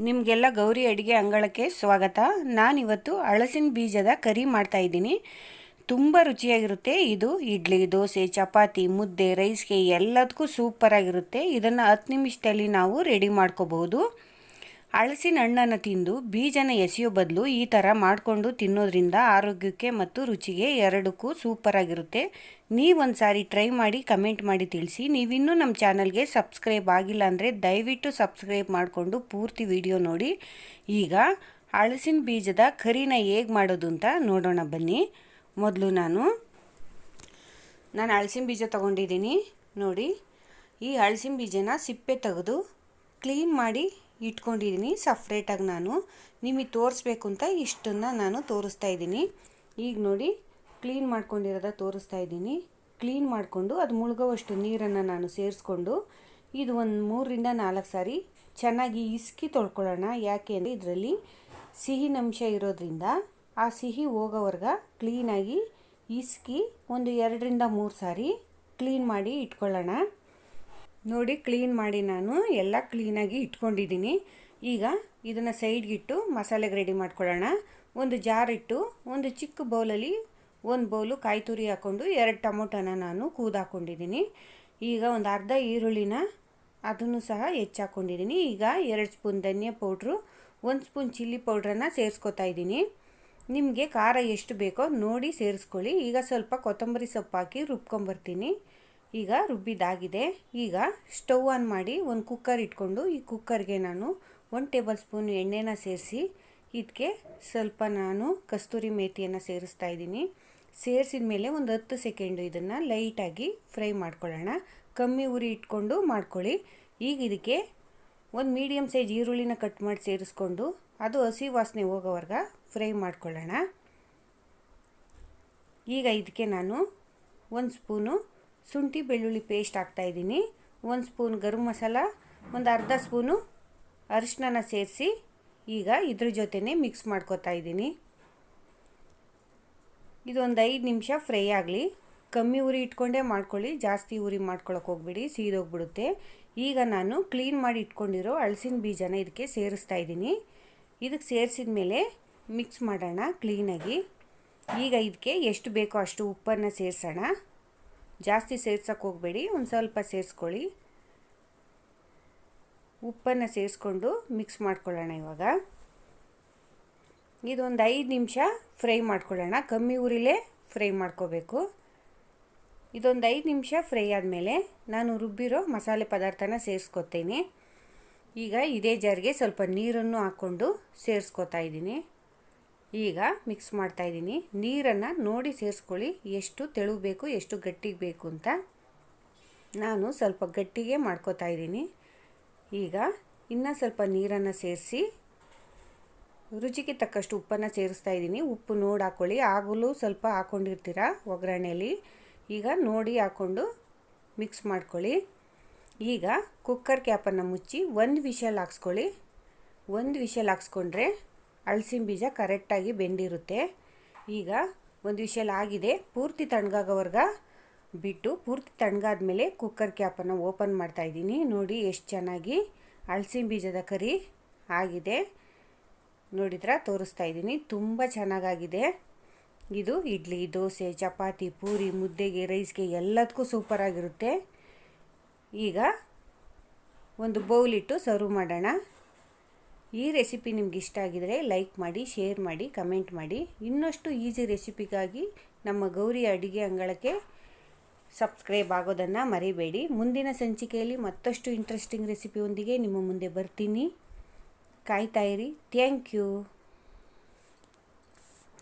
ನಿಮಗೆಲ್ಲ ಗೌರಿ ಅಡುಗೆ ಅಂಗಳಕ್ಕೆ ಸ್ವಾಗತ. ನಾನಿವತ್ತು ಹಳಸಿನ ಬೀಜದ ಕರಿ ಮಾಡ್ತಾ ಇದ್ದೀನಿ. ತುಂಬ ರುಚಿಯಾಗಿರುತ್ತೆ ಇದು. ಇಡ್ಲಿ, ದೋಸೆ, ಚಪಾತಿ, ಮುದ್ದೆ, ರೈಸ್ಗೆ ಎಲ್ಲದಕ್ಕೂ ಸೂಪರಾಗಿರುತ್ತೆ. ಇದನ್ನು ಹತ್ತು ನಿಮಿಷದಲ್ಲಿ ನಾವು ರೆಡಿ ಮಾಡ್ಕೋಬಹುದು. ಹಳಸಿನ ಹಣ್ಣನ್ನು ತಿಂದು ಬೀಜನ ಎಸೆಯೋ ಬದಲು ಈ ಥರ ಮಾಡಿಕೊಂಡು ತಿನ್ನೋದ್ರಿಂದ ಆರೋಗ್ಯಕ್ಕೆ ಮತ್ತು ರುಚಿಗೆ ಎರಡಕ್ಕೂ ಸೂಪರಾಗಿರುತ್ತೆ ನೀವೊಂದು ಸಾರಿ ಟ್ರೈ ಮಾಡಿ ಕಮೆಂಟ್ ಮಾಡಿ ತಿಳಿಸಿ. ನೀವಿನ್ನೂ ನಮ್ಮ ಚಾನಲ್ಗೆ ಸಬ್ಸ್ಕ್ರೈಬ್ ಆಗಿಲ್ಲ ಅಂದರೆ ದಯವಿಟ್ಟು ಸಬ್ಸ್ಕ್ರೈಬ್ ಮಾಡಿಕೊಂಡು ಪೂರ್ತಿ ವಿಡಿಯೋ ನೋಡಿ. ಈಗ ಹಳಸಿನ ಬೀಜದ ಕರಿನ ಹೇಗೆ ಮಾಡೋದು ಅಂತ ನೋಡೋಣ ಬನ್ನಿ. ಮೊದಲು ನಾನು ನಾನು ಹಳಸಿನ ಬೀಜ ತೊಗೊಂಡಿದ್ದೀನಿ. ನೋಡಿ, ಈ ಹಳಸಿನ ಬೀಜನ ಸಿಪ್ಪೆ ತೆಗೆದು ಕ್ಲೀನ್ ಮಾಡಿ ಇಟ್ಕೊಂಡಿದ್ದೀನಿ ಸಪ್ರೇಟಾಗಿ ನಾನು. ನಿಮಗೆ ತೋರಿಸ್ಬೇಕು ಅಂತ ಇಷ್ಟನ್ನು ನಾನು ತೋರಿಸ್ತಾ ಇದ್ದೀನಿ ಈಗ ನೋಡಿ ಕ್ಲೀನ್ ಮಾಡ್ಕೊಂಡಿರೋದ ತೋರಿಸ್ತಾ ಇದ್ದೀನಿ ಕ್ಲೀನ್ ಮಾಡಿಕೊಂಡು ಅದು ಮುಳುಗೋವಷ್ಟು ನೀರನ್ನು ನಾನು ಸೇರಿಸ್ಕೊಂಡು ಇದು ಒಂದು ಮೂರರಿಂದ ನಾಲ್ಕು ಸಾರಿ ಚೆನ್ನಾಗಿ ಇಸ್ಕಿ ತೊಳ್ಕೊಳ್ಳೋಣ. ಯಾಕೆ ಅಂದರೆ ಇದರಲ್ಲಿ ಸಿಹಿನಂಶ ಇರೋದ್ರಿಂದ ಆ ಸಿಹಿ ಹೋಗೋವರ್ಗ ಕ್ಲೀನಾಗಿ ಇಸ್ಕಿ ಒಂದು ಎರಡರಿಂದ ಮೂರು ಸಾರಿ ಕ್ಲೀನ್ ಮಾಡಿ ಇಟ್ಕೊಳ್ಳೋಣ. ನೋಡಿ ಕ್ಲೀನ್ ಮಾಡಿ ನಾನು. ಎಲ್ಲ ಕ್ಲೀನಾಗಿ ಇಟ್ಕೊಂಡಿದ್ದೀನಿ. ಈಗ ಇದನ್ನು ಸೈಡ್ಗಿಟ್ಟು ಮಸಾಲೆಗೆ ರೆಡಿ ಮಾಡ್ಕೊಳ್ಳೋಣ. ಒಂದು ಜಾರ್ ಇಟ್ಟು ಒಂದು ಚಿಕ್ಕ ಬೌಲಲ್ಲಿ ಒಂದು ಬೌಲು ಕಾಯಿ ತುರಿ ಹಾಕ್ಕೊಂಡು ಎರಡು ಟೊಮೊಟೊನ ನಾನು ಕೂದಾಕೊಂಡಿದ್ದೀನಿ ಈಗ ಒಂದು ಅರ್ಧ ಈರುಳ್ಳಿನ ಅದನ್ನು ಸಹ ಹೆಚ್ಚಾಕೊಂಡಿದ್ದೀನಿ ಈಗ ಎರಡು ಸ್ಪೂನ್ ಧನಿಯಾ ಪೌಡ್ರು, ಒಂದು ಸ್ಪೂನ್ ಚಿಲ್ಲಿ ಪೌಡ್ರನ್ನು ಸೇರಿಸ್ಕೊತಾ ಇದ್ದೀನಿ. ನಿಮಗೆ ಖಾರ ಎಷ್ಟು ಬೇಕೋ ನೋಡಿ ಸೇರಿಸ್ಕೊಳ್ಳಿ. ಈಗ ಸ್ವಲ್ಪ ಕೊತ್ತಂಬರಿ ಸೊಪ್ಪು ಹಾಕಿ ರುಬ್ಕೊಂಬರ್ತೀನಿ ಈಗ ರುಬ್ಬಿದಾಗಿದೆ ಈಗ ಸ್ಟವ್ ಆನ್ ಮಾಡಿ ಒಂದು ಕುಕ್ಕರ್ ಇಟ್ಕೊಂಡು ಈ ಕುಕ್ಕರ್ಗೆ ನಾನು ಒಂದು ಟೇಬಲ್ ಸ್ಪೂನ್ ಎಣ್ಣೆನ ಸೇರಿಸಿ ಇದಕ್ಕೆ ಸ್ವಲ್ಪ ನಾನು ಕಸ್ತೂರಿ ಮೇಥಿಯನ್ನು ಸೇರಿಸ್ತಾ ಇದ್ದೀನಿ. ಸೇರಿಸಿದ ಮೇಲೆ ಒಂದು ಹತ್ತು ಸೆಕೆಂಡು ಇದನ್ನು ಲೈಟಾಗಿ ಫ್ರೈ ಮಾಡ್ಕೊಳ್ಳೋಣ. ಕಮ್ಮಿ ಉರಿ ಇಟ್ಕೊಂಡು ಮಾಡ್ಕೊಳ್ಳಿ. ಈಗ ಇದಕ್ಕೆ ಒಂದು ಮೀಡಿಯಮ್ ಸೈಜ್ ಈರುಳ್ಳಿನ ಕಟ್ ಮಾಡಿ ಸೇರಿಸ್ಕೊಂಡು ಅದು ಹಸಿ ವಾಸನೆ ಹೋಗೋವರೆಗ ಫ್ರೈ ಮಾಡ್ಕೊಳ್ಳೋಣ. ಈಗ ಇದಕ್ಕೆ ನಾನು ಒಂದು ಸ್ಪೂನು ಶುಂಠಿ, ಬೆಳ್ಳುಳ್ಳಿ ಪೇಸ್ಟ್ ಹಾಕ್ತಾಯಿದ್ದೀನಿ ಒಂದು ಸ್ಪೂನ್ ಗರಂ ಮಸಾಲ, ಒಂದು ಅರ್ಧ ಸ್ಪೂನು ಅರಿಶಿನ ಸೇರಿಸಿ ಈಗ ಇದ್ರ ಜೊತೆನೇ ಮಿಕ್ಸ್ ಮಾಡ್ಕೊತಾ ಇದ್ದೀನಿ. ಇದೊಂದು ಐದು ನಿಮಿಷ ಫ್ರೈ ಆಗಲಿ. ಕಮ್ಮಿ ಉರಿ ಇಟ್ಕೊಂಡೇ ಮಾಡ್ಕೊಳ್ಳಿ, ಜಾಸ್ತಿ ಉರಿ ಮಾಡ್ಕೊಳಕ್ಕೆ ಹೋಗ್ಬಿಡಿ, ಸೀದೋಗ್ಬಿಡುತ್ತೆ. ಈಗ ನಾನು ಕ್ಲೀನ್ ಮಾಡಿ ಇಟ್ಕೊಂಡಿರೋ ಹಳಸಿನ ಬೀಜನ ಇದಕ್ಕೆ ಸೇರಿಸ್ತಾ ಇದ್ದೀನಿ. ಇದಕ್ಕೆ ಸೇರಿಸಿದ ಮೇಲೆ ಮಿಕ್ಸ್ ಮಾಡೋಣ ಕ್ಲೀನಾಗಿ ಈಗ ಇದಕ್ಕೆ ಎಷ್ಟು ಬೇಕೋ ಅಷ್ಟು ಉಪ್ಪನ್ನು ಸೇರಿಸೋಣ. ಜಾಸ್ತಿ ಸೇರ್ಸೋಕೆ ಹೋಗಬೇಡಿ, ಒಂದು ಸ್ವಲ್ಪ ಸೇರಿಸ್ಕೊಳ್ಳಿ. ಉಪ್ಪನ್ನು ಸೇರಿಸ್ಕೊಂಡು ಮಿಕ್ಸ್ ಮಾಡ್ಕೊಳ್ಳೋಣ ಇವಾಗ. ಇದೊಂದು ಐದು ನಿಮಿಷ ಫ್ರೈ ಮಾಡ್ಕೊಳ್ಳೋಣ. ಕಮ್ಮಿ ಉರಿಲೇ ಫ್ರೈ ಮಾಡ್ಕೋಬೇಕು. ಇದೊಂದು ಐದು ನಿಮಿಷ ಫ್ರೈ ಆದಮೇಲೆ ನಾನು ರುಬ್ಬಿರೋ ಮಸಾಲೆ ಪದಾರ್ಥನ ಸೇರಿಸ್ಕೊತೀನಿ. ಈಗ ಇದೇ ಜಾರಿಗೆ ಸ್ವಲ್ಪ ನೀರನ್ನು ಹಾಕ್ಕೊಂಡು ಸೇರಿಸ್ಕೊತಾ ಇದ್ದೀನಿ. ಈಗ ಮಿಕ್ಸ್ ಮಾಡ್ತಾ ಇದ್ದೀನಿ. ನೀರನ್ನು ನೋಡಿ ಸೇರಿಸ್ಕೊಳ್ಳಿ. ಎಷ್ಟು ತೆಳು ಬೇಕು, ಎಷ್ಟು ಗಟ್ಟಿಗೆ ಬೇಕು ಅಂತ. ನಾನು ಸ್ವಲ್ಪ ಗಟ್ಟಿಗೆ ಮಾಡ್ಕೋತಾ ಇದ್ದೀನಿ. ಈಗ ಇನ್ನೂ ಸ್ವಲ್ಪ ನೀರನ್ನು ಸೇರಿಸಿ, ರುಚಿಗೆ ತಕ್ಕಷ್ಟು ಉಪ್ಪನ್ನು ಸೇರಿಸ್ತಾ ಇದ್ದೀನಿ. ಉಪ್ಪು ನೋಡಿ ಹಾಕ್ಕೊಳ್ಳಿ ಆಗಲೂ ಸ್ವಲ್ಪ ಹಾಕ್ಕೊಂಡಿರ್ತೀರ ಒಗ್ಗರಣೆಯಲ್ಲಿ ಈಗ ನೋಡಿ ಹಾಕ್ಕೊಂಡು ಮಿಕ್ಸ್ ಮಾಡ್ಕೊಳ್ಳಿ. ಈಗ ಕುಕ್ಕರ್ ಕ್ಯಾಪನ್ನು ಮುಚ್ಚಿ ಒಂದು ವಿಷಲ್ ಹಾಕ್ಸ್ಕೊಳ್ಳಿ. ಒಂದು ವಿಷಲ್ ಹಾಕ್ಸ್ಕೊಂಡ್ರೆ ಅಳಸಿನ ಬೀಜ ಕರೆಕ್ಟಾಗಿ ಬೆಂದಿರುತ್ತೆ. ಈಗ ಒಂದು ವಿಷಲ್ ಆಗಿದೆ. ಪೂರ್ತಿ ತಣ್ಗಾಗೋವರ್ಗ ಬಿಟ್ಟು ಪೂರ್ತಿ ತಣ್ಣಗಾದ್ಮೇಲೆ ಕುಕ್ಕರ್ ಕ್ಯಾಪನ್ನು ಓಪನ್ ಮಾಡ್ತಾಯಿದ್ದೀನಿ ನೋಡಿ ಎಷ್ಟು ಚೆನ್ನಾಗಿ ಅಳಸಿನ ಬೀಜದ ಕರಿ ಆಗಿದೆ. ನೋಡಿದ್ರ ತೋರಿಸ್ತಾ ಇದ್ದೀನಿ. ತುಂಬ ಚೆನ್ನಾಗಾಗಿದೆ. ಇದು ಇಡ್ಲಿ, ದೋಸೆ, ಚಪಾತಿ, ಪೂರಿ, ಮುದ್ದೆಗೆ, ರೈಸ್ಗೆ ಎಲ್ಲದಕ್ಕೂ ಸೂಪರಾಗಿರುತ್ತೆ ಈಗ ಒಂದು ಬೌಲಿಟ್ಟು ಸರ್ವ್ ಮಾಡೋಣ. ಈ ರೆಸಿಪಿ ನಿಮ್ಗೆ ಇಷ್ಟ ಆಗಿದರೆ ಲೈಕ್ ಮಾಡಿ ಶೇರ್ ಮಾಡಿ ಕಮೆಂಟ್ ಮಾಡಿ. ಇನ್ನಷ್ಟು ಈಸಿ ರೆಸಿಪಿಗಾಗಿ ನಮ್ಮ ಗೌರಿ ಅಡುಗೆ ಅಂಗಳಕ್ಕೆ ಸಬ್ಸ್ಕ್ರೈಬ್ ಆಗೋದನ್ನು ಮರಿಬೇಡಿ. ಮುಂದಿನ ಸಂಚಿಕೆಯಲ್ಲಿ ಮತ್ತಷ್ಟು ಇಂಟ್ರೆಸ್ಟಿಂಗ್ ರೆಸಿಪಿಯೊಂದಿಗೆ ನಿಮ್ಮ ಮುಂದೆ ಬರ್ತೀನಿ. ಕಾಯ್ತಾಯಿರಿ ಥ್ಯಾಂಕ್ ಯು